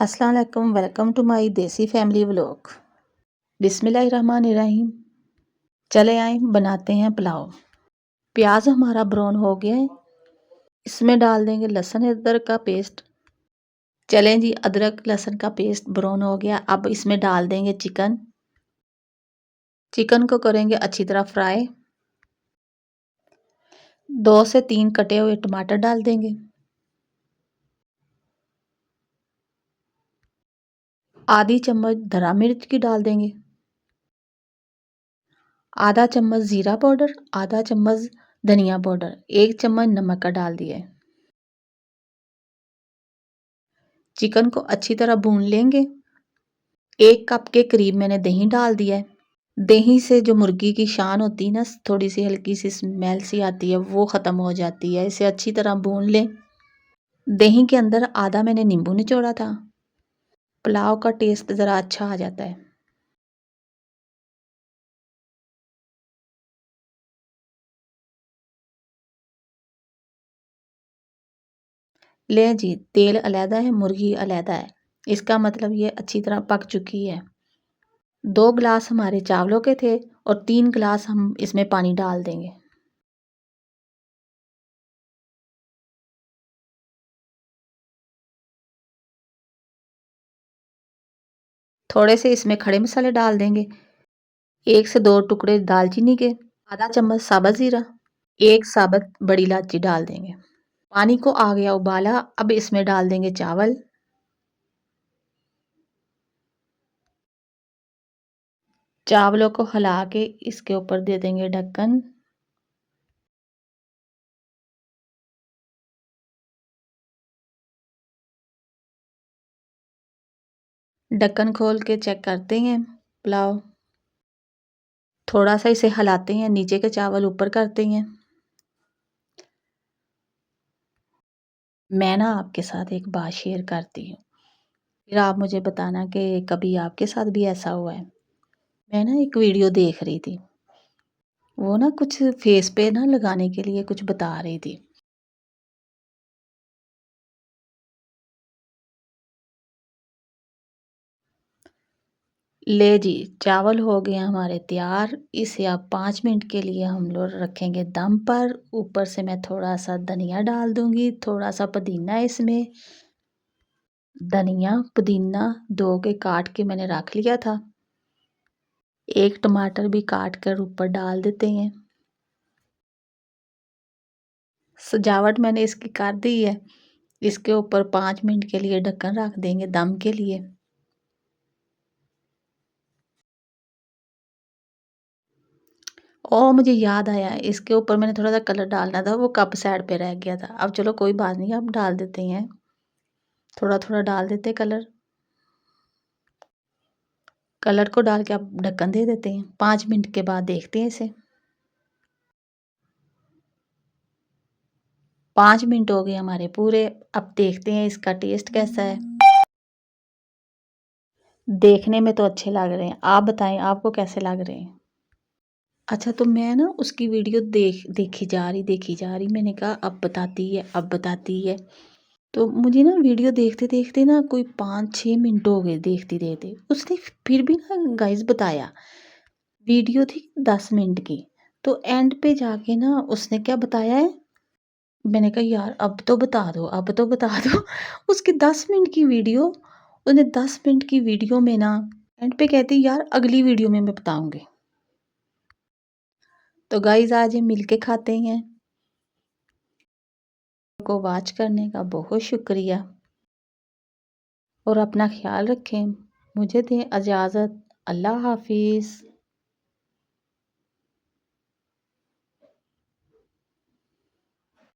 अस्सलाम वालेकुम welcome to my desi family vlog. बिस्मिल्लाहिर्रहमानिर्रहीम। चले आए बनाते हैं पुलाव। प्याज हमारा ब्राउन हो गया है। इसमें डाल देंगे लहसुन अदरक का पेस्ट। चलें जी, अदरक, लहसुन का पेस्ट ब्राउन हो गया। अब इसमें डाल देंगे चिकन। चिकन को करेंगे अच्छी तरह फ्राई। दो से तीन कटे हुए टमाटर डाल देंगे। आधी चम्मच धरा मिर्च की डाल देंगे। आधा चम्मच ज़ीरा पाउडर, आधा चम्मच धनिया पाउडर, एक चम्मच नमक का डाल दिया चिकन को अच्छी तरह भून लेंगे। एक कप के करीब मैंने दही डाल दिया है। दही से जो मुर्गी की शान होती है ना, थोड़ी सी हल्की सी स्मेल सी आती है, वो ख़त्म हो जाती है। इसे अच्छी तरह भून लें। दही के अंदर आधा मैंने नींबू निचोड़ा था। पुलाव का टेस्ट ज़रा अच्छा आ जाता है। ले जी, तेल अलहदा है, मुर्गी अलहदा है। इसका मतलब ये अच्छी तरह पक चुकी है। दो गिलास हमारे चावलों के थे और तीन गिलास हम इसमें पानी डाल देंगे। थोड़े से इसमें खड़े मसाले डाल देंगे। एक से दो टुकड़े दालचीनी के, आधा चम्मच साबुत ज़ीरा, एक साबत बड़ी इलायची डाल देंगे। पानी को आ गया उबाला, अब इसमें डाल देंगे चावल। चावलों को हिला के इसके ऊपर दे देंगे ढक्कन। ढक्कन खोल के चेक करते हैं पुलाव थोड़ा सा इसे हिलाते हैं, नीचे के चावल ऊपर करते हैं। मैं ना आपके साथ एक बात शेयर करती हूँ। फिर आप मुझे बताना कि कभी आपके साथ भी ऐसा हुआ है। मैं ना एक वीडियो देख रही थी। वो ना कुछ फेस पे ना लगाने के लिए कुछ बता रही थी। ले जी, चावल हो गए हमारे तैयार। इसे आप पाँच मिनट के लिए हम लोग रखेंगे दम पर। ऊपर से मैं थोड़ा सा धनिया डाल दूँगी, थोड़ा सा पुदीना इसमें। धनिया, पुदीना दो के काट के मैंने रख लिया था। एक टमाटर भी काट कर ऊपर डाल देते हैं। सजावट मैंने इसकी कर दी है। इसके ऊपर पाँच मिनट के लिए ढक्कन रख देंगे दम के लिए। और मुझे याद आया, इसके ऊपर मैंने थोड़ा सा कलर डालना था, वो कप साइड पे रह गया था। अब चलो कोई बात नहीं अब डाल देते हैं। थोड़ा थोड़ा डाल देते कलर। कलर को डाल के आप ढक्कन दे देते हैं। पाँच मिनट के बाद देखते हैं इसे। पाँच मिनट हो गए हमारे पूरे। अब देखते हैं इसका टेस्ट कैसा है। देखने में तो अच्छे लग रहे हैं। आप बताएँ, आपको कैसे लग रहे हैं? अच्छा तो मैं ना उसकी वीडियो देख, देखी जा रही, देखी जा रही। मैंने कहा, अब बताती है, अब बताती है। तो मुझे ना वीडियो देखते देखते ना कोई पाँच छः मिनट हो गए देखते देखते। उसने फिर भी ना गाइस बताया, वीडियो थी दस मिनट की। तो एंड पे जाके ना उसने क्या बताया है? मैंने कहा, यार, अब तो बता दो, अब तो बता दो। उसकी दस मिनट की वीडियो उसने दस मिनट की वीडियो में ना एंड पे कहती, यार, अगली वीडियो में मैं बताऊँगी। तो गाइज़ आज ये मिल के खाते हैं। को वॉच करने का बहुत शुक्रिया। और अपना ख्याल रखें। मुझे दें इजाज़त। अल्लाह हाफिज़।